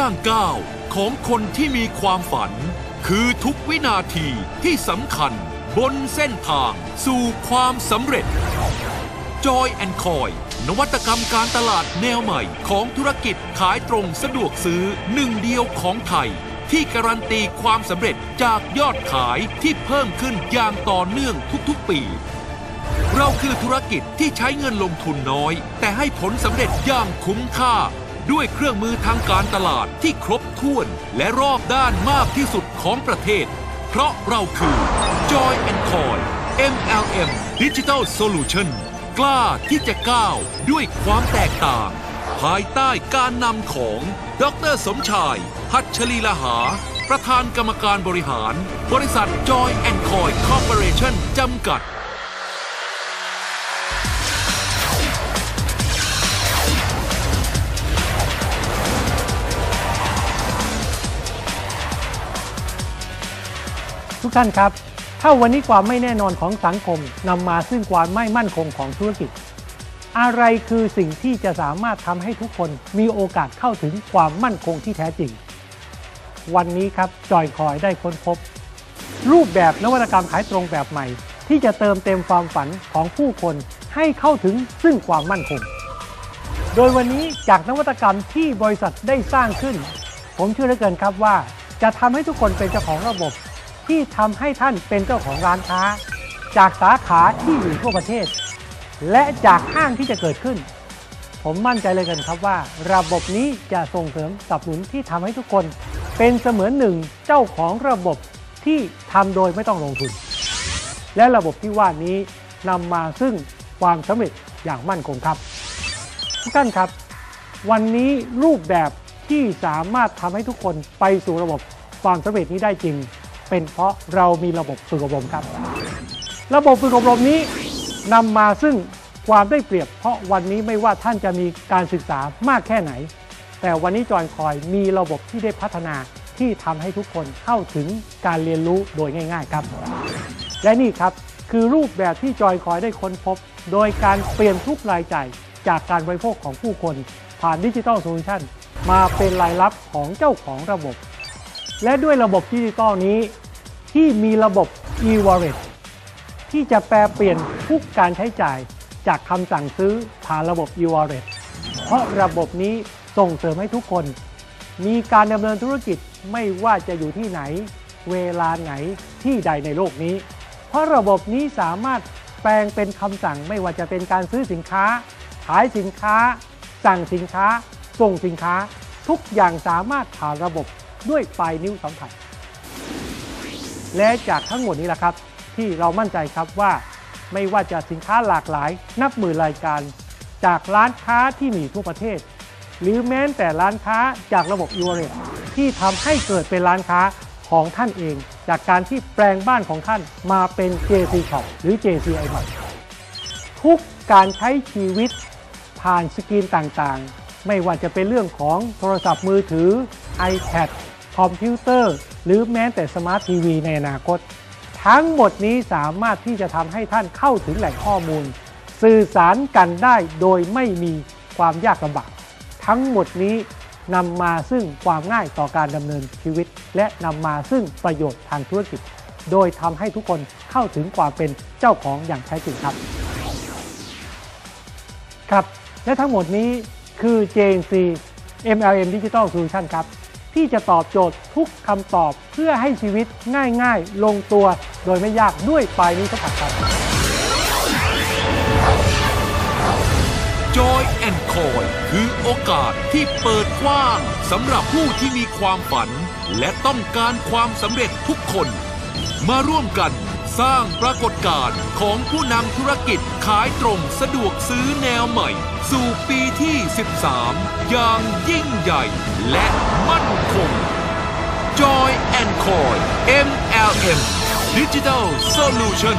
ย่างก้าวของคนที่มีความฝัน คือทุกวินาทีที่สำคัญบนเส้นทางสู่ความสำเร็จ Joy and Coy นวัตกรรมการตลาดแนวใหม่ของธุรกิจขายตรงสะดวกซื้อหนึ่งเดียวของไทย ที่การันตีความสำเร็จจากยอดขายที่เพิ่มขึ้นอย่างต่อเนื่องทุกๆ ปี เราคือธุรกิจที่ใช้เงินลงทุนน้อย แต่ให้ผลสำเร็จอย่างคุ้มค่า ด้วยเครื่องมือทางการตลาดที่ครบถ้วนและรอบด้านมากที่สุดของประเทศ เพราะเราคือ Joy and Coy MLM Digital Solution กล้าที่จะก้าวด้วยความแตกต่าง ภายใต้การนำของดรสมชายพัชรีลหา ประธานกรรมการบริหาร บริษัท Joy and Coy Corporation จำกัด ทุกท่านครับ ถ้าวันนี้ความไม่แน่นอนของสังคมนำมาซึ่งความไม่มั่นคงของธุรกิจ อะไรคือสิ่งที่จะสามารถทำให้ทุกคนมีโอกาสเข้าถึงความมั่นคงที่แท้จริง วันนี้ครับจอยคอยได้ค้นพบ รูปแบบนวัตกรรมขายตรงแบบใหม่ ที่จะเติมเต็มความฝันของผู้คนให้เข้าถึงซึ่งความมั่นคง โดยวันนี้จากนวัตกรรมที่บริษัทได้สร้างขึ้น ผมเชื่อเหลือเกินครับว่าจะทำให้ทุกคนเป็นเจ้าของระบบ ที่ทำให้ท่านเป็นเจ้าของร้านค้า จากสาขาที่อยู่ทั่วประเทศ และจากห้างที่จะเกิดขึ้น ผมมั่นใจเลยกันครับว่า ระบบนี้จะส่งเสริมสนับสนุนที่ทำให้ทุกคน เป็นเสมือนหนึ่งเจ้าของระบบที่ทำโดยไม่ต้องลงทุน และระบบที่ว่านี้นำมาซึ่งความสำเร็จอย่างมั่นคงครับ ทุกท่านครับ วันนี้รูปแบบที่สามารถทำให้ทุกคนไปสู่ระบบความสำเร็จนี้ได้จริง เป็นเพราะเรามีระบบฝึกอบรมครับ ระบบฝึกอบรมนี้นำมาซึ่งความได้เปรียบ เพราะวันนี้ไม่ว่าท่านจะมีการศึกษามากแค่ไหน แต่วันนี้จอยคอยมีระบบที่ได้พัฒนาที่ทำให้ทุกคนเข้าถึงการเรียนรู้โดยง่าย ๆครับ และนี่ครับคือรูปแบบที่จอยคอยได้ค้นพบ โดยการเปลี่ยนทุกรายจ่ายจากการบริโภคของผู้คน ผ่านดิจิทัลโซลูชันมาเป็นรายรับของเจ้าของระบบ และด้วยระบบดิจิทัลนี้ ที่มีระบบ e-wallet ที่จะแปลเปลี่ยนทุกการใช้จ่ายจากคำสั่งซื้อผ่านระบบ e-wallet เพราะระบบนี้ส่งเสริมให้ทุกคน มีการดำเนินธุรกิจไม่ว่าจะอยู่ที่ไหน เวลาไหนที่ใดในโลกนี้ เพราะระบบนี้สามารถแปลงเป็นคำสั่งไม่ว่าจะเป็นการซื้อสินค้า ขายสินค้า สั่งสินค้า ส่งสินค้า ทุกอย่างสามารถผ่านระบบ ด้วยปลายนิ้วสัมผัส และจากทั้งหมดนี้แหละครับ ที่เรามั่นใจครับว่าไม่ว่าจะสินค้าหลากหลาย นับหมื่นรายการ จากร้านค้าที่มีทั่วประเทศ หรือแม้แต่ร้านค้าจากระบบ e w a l l e t ที่ทำให้เกิดเป็นร้านค้าของท่านเอง จากการที่แปลงบ้านของท่านมาเป็น JC Shop หรือ JCI ใหม่ทุกการใช้ชีวิตผ่านสกรีนต่างๆ ไม่ว่าจะเป็นเรื่องของโทรศัพท์มือถือ iPad คอมพิวเตอร์ หรือแม้แต่สมาร์ททีวีในอนาคต ทั้งหมดนี้สามารถที่จะทำให้ท่านเข้าถึงแหล่งข้อมูล สื่อสารกันได้โดยไม่มีความยากลำบาก ทั้งหมดนี้นำมาซึ่งความง่ายต่อการดำเนินชีวิต และนำมาซึ่งประโยชน์ทางธุรกิจ โดยทำให้ทุกคนเข้าถึงความเป็นเจ้าของอย่างแท้จริงครับ ครับ และทั้งหมดนี้คือ JNC MLM Digital Solution ครับ ที่จะตอบโจทย์ทุกคำตอบเพื่อให้ชีวิตง่ายๆ ลงตัว โดยไม่ยากด้วยปลายนิ้วสัมผัสครับ Joy and Coy คือโอกาสที่เปิดกว้างสำหรับผู้ที่มีความฝัน และต้องการความสำเร็จทุกคน มาร่วมกัน สร้างปรากฏการณ์ของผู้นำธุรกิจขายตรงสะดวกซื้อแนวใหม่ สู่ปีที่ 13 อย่างยิ่งใหญ่และมั่นคง Joy and Coy MLM Digital Solution